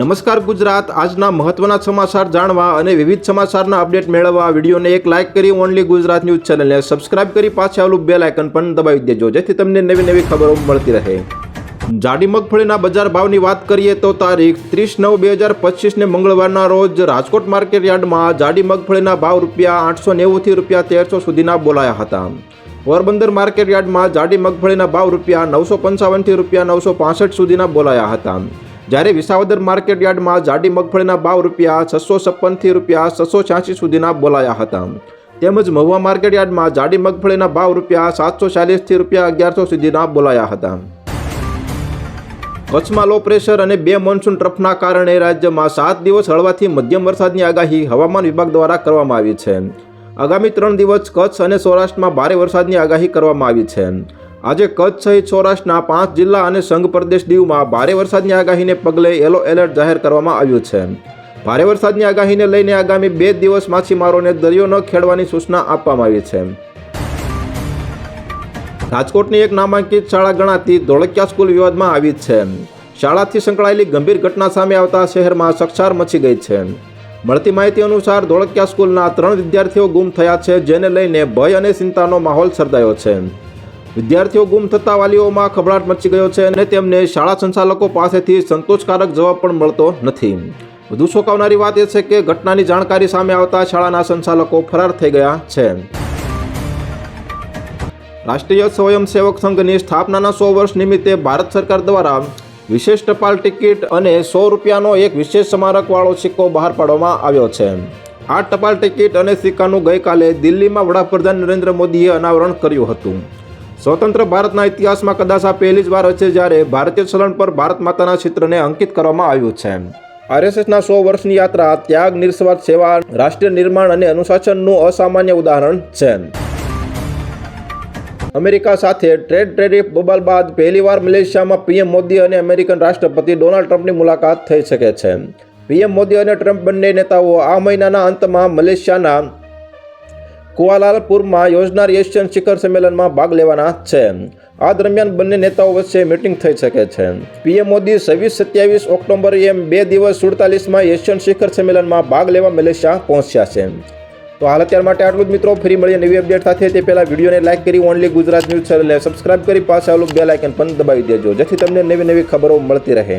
નમસ્કાર ગુજરાત, આજના મહત્વના સમાચાર જાણવા અને વિવિધ સમાચારના અપડેટ મેળવવા વિડીયોને એક લાઇક કરી ઓનલી ગુજરાત ન્યૂઝ ચેનલને સબસ્ક્રાઇબ કરી પાછળ આવેલું બેલ આઇકન પણ દબાવી દેજો, જેથી તમને નવી નવી ખબરો મળતી રહે. જાડી મગફળીના બજાર ભાવની વાત કરીએ તો તારીખ ત્રીસ નવ બે હજાર પચીસને મંગળવારના રોજ રાજકોટ માર્કેટ યાર્ડમાં જાડી મગફળીના ભાવ રૂપિયા આઠસો નેવુંથી રૂપિયા તેરસો સુધીના બોલાયા હતા. પોરબંદર માર્કેટ યાર્ડમાં જાડી મગફળીના ભાવ રૂપિયા નવસો પંચાવનથી રૂપિયા નવસો પાસઠ સુધીના બોલાયા હતા. જ્યારે વિસાવદર માર્કેટ યાર્ડમાં જાડી મગફળીના ભાવ રૂપિયા છસો છપ્પનથી રૂપિયા છસો છ્યાસી સુધીના બોલાયા હતા. તેમજ મહુવા માર્કેટ યાર્ડમાં જાડી મગફળીના ભાવ રૂપિયા સાતસો ચાલીસથી રૂપિયા અગિયારસો સુધીના બોલાયા હતા. કચ્છમાં લો પ્રેશર અને બે મોન્સૂન ટ્રફના કારણે રાજ્યમાં સાત દિવસ હળવાથી મધ્યમ વરસાદની આગાહી હવામાન વિભાગ દ્વારા કરવામાં આવી છે. આગામી ત્રણ દિવસ કચ્છ અને સૌરાષ્ટ્રમાં ભારે વરસાદની આગાહી કરવામાં આવી છે. આજે કચ્છ સહિત સૌરાષ્ટ્રના પાંચ જિલ્લા અને સંઘ પ્રદેશ દીવમાં ભારે વરસાદની આગાહીને પગલે યલો એલર્ટ જાહેર કરવામાં આવ્યું છે. ભારે વરસાદની આગાહીને લઈને આગામી બે દિવસ માછીમારોને દરિયો ન ખેડવાની સૂચના આપવામાં આવી છે. રાજકોટની એક નામાંકિત શાળા ગણાતી ધોળકિયા સ્કૂલ વિવાદમાં આવી છે. શાળાથી સંકળાયેલી ગંભીર ઘટના સામે આવતા શહેરમાં સક્ષાર મચી ગઈ છે. મળતી માહિતી અનુસાર ધોળકિયા સ્કૂલના ત્રણ વિદ્યાર્થીઓ ગુમ થયા છે, જેને લઈને ભય અને ચિંતાનો માહોલ સર્જાયો છે. વિદ્યાર્થીઓ ગુમ થતા વાલીઓમાં ખભડાટ મચી ગયો છે અને તેમને શાળા સંચાલકો પાસેથી સંતોષકારક જવાબ પણ મળતો નથી. વધુ શોકાવનારી વાત એ છે કે ઘટનાની જાણકારી સામે આવતા શાળાના સંચાલકો ફરાર થઈ ગયા છે. રાષ્ટ્રીય સ્વયંસેવક સંઘની સ્થાપનાના સો વર્ષ નિમિત્તે ભારત સરકાર દ્વારા વિશેષ ટપાલ ટિકિટ અને સો રૂપિયાનો એક વિશેષ સ્મારકવાળો સિક્કો બહાર પાડવામાં આવ્યો છે. આ ટપાલ ટિકિટ અને સિક્કાનું ગઈકાલે દિલ્હીમાં વડાપ્રધાન નરેન્દ્ર મોદીએ અનાવરણ કર્યું હતું. સ્વતંત્ર ભારતના ઇતિહાસમાં કદાચ આ પહેલી જ વાર હશે જ્યારે ભારતીય ચલણ પર ભારત માતાના ચિત્રને અંકિત કરવામાં આવ્યું છે. આરએસએસના સો વર્ષની યાત્રા, ત્યાગ નિસ્વાર્થ સેવા, રાષ્ટ્રીય નિર્માણ અને અનુશાસનનું અસામાન્ય ઉદાહરણ છે. અમેરિકા સાથે ટ્રેડ ટેરિફ બબાલ બાદ પહેલીવાર મલેશિયામાં પીએમ મોદી અને અમેરિકન રાષ્ટ્રપતિ ડોનાલ્ડ ટ્રમ્પની મુલાકાત થઈ શકે છે. પીએમ મોદી અને ટ્રમ્પ બંને નેતાઓ આ મહિનાના અંતમાં મલેશિયાના કુઆલાલપુરમાં યોજનાર એશિયન શિખર સંમેલનમાં ભાગ લેવાના છે. આ દરમિયાન બંને નેતાઓ વચ્ચે મીટિંગ થઈ શકે છે. પીએમ મોદી છવ્વીસ સત્યાવીસ ઓક્ટોબર એમ બે દિવસ સુડતાલીસમાં એશિયન શિખર સંમેલનમાં ભાગ લેવા મલેશિયા પહોંચ્યા છે. તો હાલ અત્યાર માટે આટલું જ મિત્રો. ફરી મળીએ નવી અપડેટ સાથે. તે પહેલાં વિડીયોને લાઇક કરી ઓનલી ગુજરાત ન્યૂઝ ચેનલને સબસ્ક્રાઇબ કરી પાસે આવેલું બે લાઇકન પણ દબાવી દેજો, જેથી તમને નવી નવી ખબરો મળતી રહે.